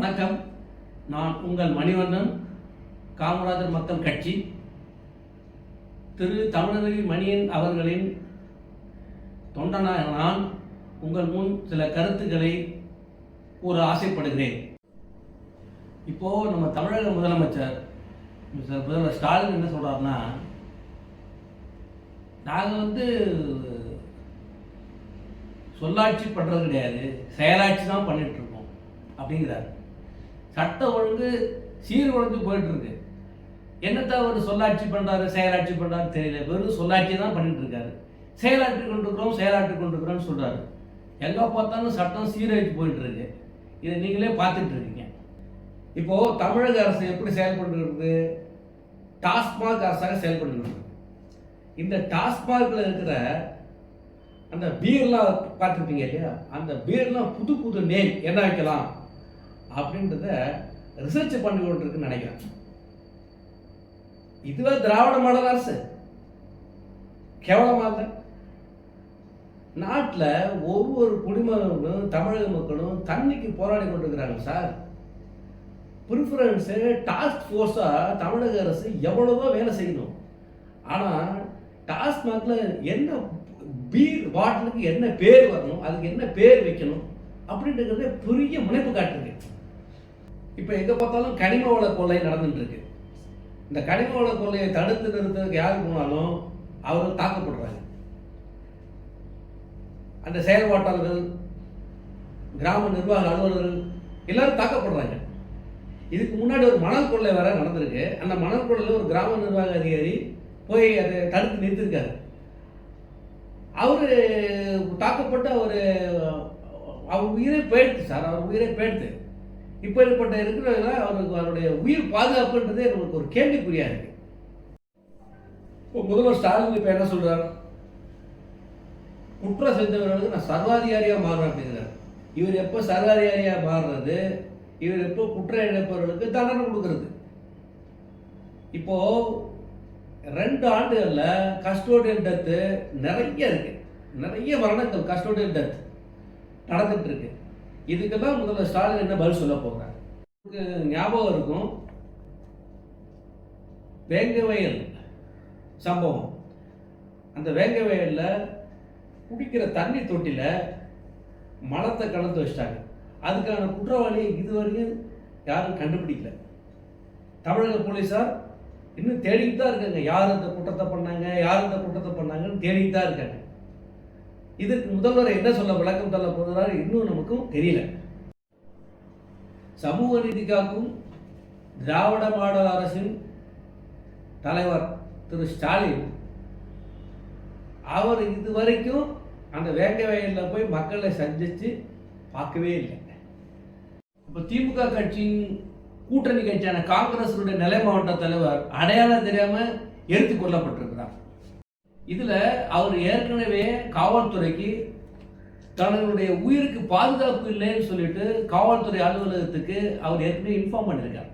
வணக்கம். நான் உங்கள் மணிவண்ணன் காமராஜர் மக்கள் கட்சி. திரு. தமிழறி மணியன் அவர்களின் தொண்டனாக நான் உங்கள் முன் சில கருத்துக்களை கூற ஆசைப்படுகிறேன். இப்போ நம்ம தமிழக முதலமைச்சர் மிஸ்டர் முதல்வர் ஸ்டாலின் என்ன சொல்றாருன்னா நாங்கள் வந்து சொல்லாட்சி பண்ணுறது கிடையாது செயலாட்சி தான் பண்ணிகிட்ருக்கோம் அப்படிங்கிறார் அப்படிங்கிறாரு. சட்ட ஒழுங்கு சீர்குலைஞ்சு போயிட்டு இருக்கு என்னத்த அவர் சொல்லாட்சி பண்ணுறாரு செயலாட்சி பண்ணுறாரு தெரியல. வெறும் சொல்லாட்சி தான் பண்ணிட்டு இருக்காரு செயலாற்றி கொண்டிருக்கிறோம் செயலாற்றி கொண்டிருக்கிறோம்னு சொல்கிறாரு எங்கே பார்த்தாலும் சட்டம் சீரழித்து போயிட்டு இருக்கு இதை நீங்களே பார்த்துட்டு இருக்கீங்க இப்போ தமிழக அரசு எப்படி செயல்பட்டு டாஸ்மாக் அரசாக செயல்பட்டு இந்த டாஸ்மாகில் இருக்கிற அந்த பீர்லாம் பார்த்துருப்பீங்க இல்லையா? அந்த பீர்லாம் புது புது நேம் என்ன வைக்கலாம்? அப்படின்றத ரிசர்ச் பண்ணி கொண்டிருக்குன்னு நினைக்கிறேன். இதுவே திராவிட மாடல் அரசு. கேவலமாக இல்லை? நாட்டில் ஒவ்வொரு குடிமகனும் தமிழக மக்களும் தண்ணிக்கு போராடி கொண்டிருக்கிறாங்க சார். ப்ரிஃபரன்ஸு டாஸ்க் ஃபோர்ஸாக தமிழக அரசு எவ்வளவோ வேலை செய்யணும். ஆனால் டாஸ்மாகில் என்ன பீர் பாட்டிலுக்கு என்ன பேர் வரணும் அதுக்கு என்ன பேர் வைக்கணும் அப்படின்றது பெரிய முனைப்பு காட்டுது. இப்போ எங்கே பார்த்தாலும் கனிம வள கொள்ளை நடந்துட்டு இருக்கு இந்த கனிம வள கொள்ளையை தடுத்து நிறுத்துறதுக்கு யார் போனாலும் அவர்கள் தாக்கப்படுறாங்க. அந்த செயல்பாட்டாளர்கள் கிராம நிர்வாக அலுவலர்கள் எல்லாரும் தாக்கப்படுறாங்க. இதுக்கு முன்னாடி ஒரு மணல் கொள்ளை வேற நடந்திருக்கு. அந்த மணல் கொள்ளையில் ஒரு கிராம நிர்வாக அதிகாரி போய் அதை தடுத்து நிறுத்திருக்காரு அவர் தாக்கப்பட்டு அவர் அவர் உயிரே போயிடுச்சு சார். அவர் உயிரே போயிடுது இப்போ ஏற்பட்ட இருக்கிறதுல அவருக்கு அவருடைய உயிர் பாதுகாப்புன்றதே நமக்கு ஒரு கேள்விக்குறியாக இருக்கு. இப்போ முதல்வர் ஸ்டாலின் இப்போ என்ன சொல்கிறார் குற்றம் செஞ்சவர்களுக்கு நான் சர்வாதிகாரியாக மாறுறேன் அப்படிங்கிறார். இவர் எப்போ சர்வாதிகாரியாக மாறுறது? இவர் எப்போ குற்றம் இழப்பவர்களுக்கு தண்டனை கொடுக்கறது? இப்போ ரெண்டு ஆண்டுகளில் கஸ்டோடியல் டெத்து நிறைய இருக்கு. நிறைய மரணங்கள் கஸ்டோடியல் டெத் நடந்துட்டு இருக்கு. இதுக்கெல்லாம் முதல்ல ஸ்டாலின் என்ன பதில் சொல்ல போகிறார் ஞாபகம் இருக்கும் வேங்க வயல் சம்பவம். அந்த வேங்க வயலில் குடிக்கிற தண்ணி தொட்டியில் மலத்தை கலந்து வச்சிட்டாங்க. அதுக்கான குற்றவாளியை இதுவரையும் யாரும் கண்டுபிடிக்கல. தமிழக போலீஸார் இன்னும் தேடிட்டு தான் இருக்காங்க. யார் இந்த குற்றத்தை பண்ணாங்க? யார் இந்த குற்றத்தை பண்ணாங்கன்னு தேடிட்டு தான் இருக்காங்க. இதுக்கு முதல்வர் என்ன சொல்ல விளக்கம் தள்ள போகிறார் இன்னும் நமக்கும் தெரியல. சமூக நீதி காக்கும் திராவிட மாடல் அரசின் தலைவர் திரு ஸ்டாலின் அவர் இதுவரைக்கும் அந்த வேங்க வயலில் போய் மக்களை சந்திச்சு பார்க்கவே இல்லை. இப்போ திமுக கட்சியின் கூட்டணி கட்சியான காங்கிரஸுடைய நிலை மாவட்ட தலைவர் அடையாளம் தெரியாமல் எரித்து கொள்ளப்பட்டிருக்கு இதில் அவர் ஏற்கனவே காவல்துறைக்கு தன்னுடைய உயிருக்கு பாதுகாப்பு இல்லைன்னு சொல்லிட்டு காவல்துறை அலுவலகத்துக்கு அவர் ஏற்கனவே இன்ஃபார்ம் பண்ணியிருக்கார்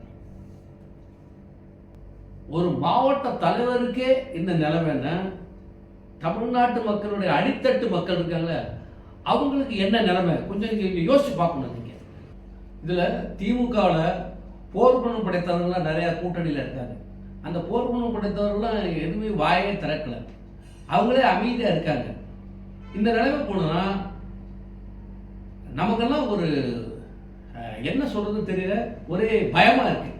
ஒரு மாவட்ட தலைவருக்கே இந்த நிலைமைன்னா தமிழ்நாட்டு மக்களுடைய அடித்தட்டு மக்கள் இருக்காங்க அவங்களுக்கு என்ன நிலைமை? கொஞ்சம் நீங்கள் யோசிச்சு பார்க்கணும் நீங்கள் இதில் திமுகவில் போர்க்குணம் படைத்தவர்கள்லாம் நிறையா கூட்டணியில் இருக்காங்க. அந்த போர்க்குணம் படைத்தவர்கள்லாம் எதுவுமே வாயே திறக்கல. அவங்களே அமைதியாக இருக்காங்க. இந்த நிலைமை போனா நமக்கெல்லாம் ஒரு என்ன சொல்றது தெரியல. ஒரே பயமா இருக்கு.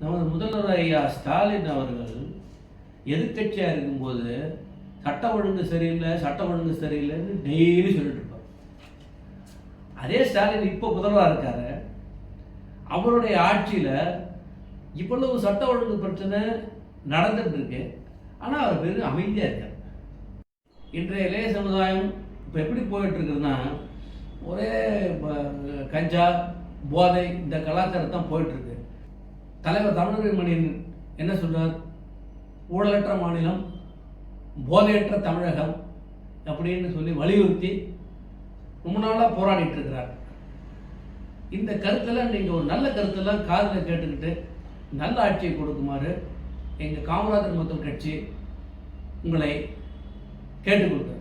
நமது முதல்வர் ஐயா ஸ்டாலின் அவர்கள் எதிர்க்கட்சியாக இருக்கும்போது சட்ட ஒழுங்கு சரியில்லை சட்ட ஒழுங்கு சரியில்லைன்னு டெய்லி சொல்லிட்டு இருப்பார். அதே ஸ்டாலின் இப்போ முதல்வராக இருக்காரு. அவருடைய ஆட்சியில் இவ்வளவு சட்ட ஒழுங்கு பிரச்சனை நடந்துட்டு இருக்கு. ஆனால் அவர் பெரும் அமைதியாக இருக்கார். இன்றைய இளைய சமுதாயம் இப்போ எப்படி போயிட்டு இருக்குதுன்னா ஒரே ப- கஞ்சா போதை இந்த கலாச்சாரம் தான் போயிட்டுருக்கு. தலைவர் தமிழர் மணியன் என்ன சொல்கிறார் ஊழலற்ற மாநிலம் போதையற்ற தமிழகம் அப்படின்னு சொல்லி வலியுறுத்தி ரொம்ப நாளாக போராடிட்டு இருக்கிறார் இந்த கருத்தெல்லாம் நீங்கள் ஒரு நல்ல கருத்தெல்லாம் காதில் கேட்டுக்கிட்டு நல்ல ஆட்சியை கொடுக்குமாறு எங்கள் காமராஜர் மக்கள் கட்சி உங்களை கேட்டுக்கொள்கிறேன்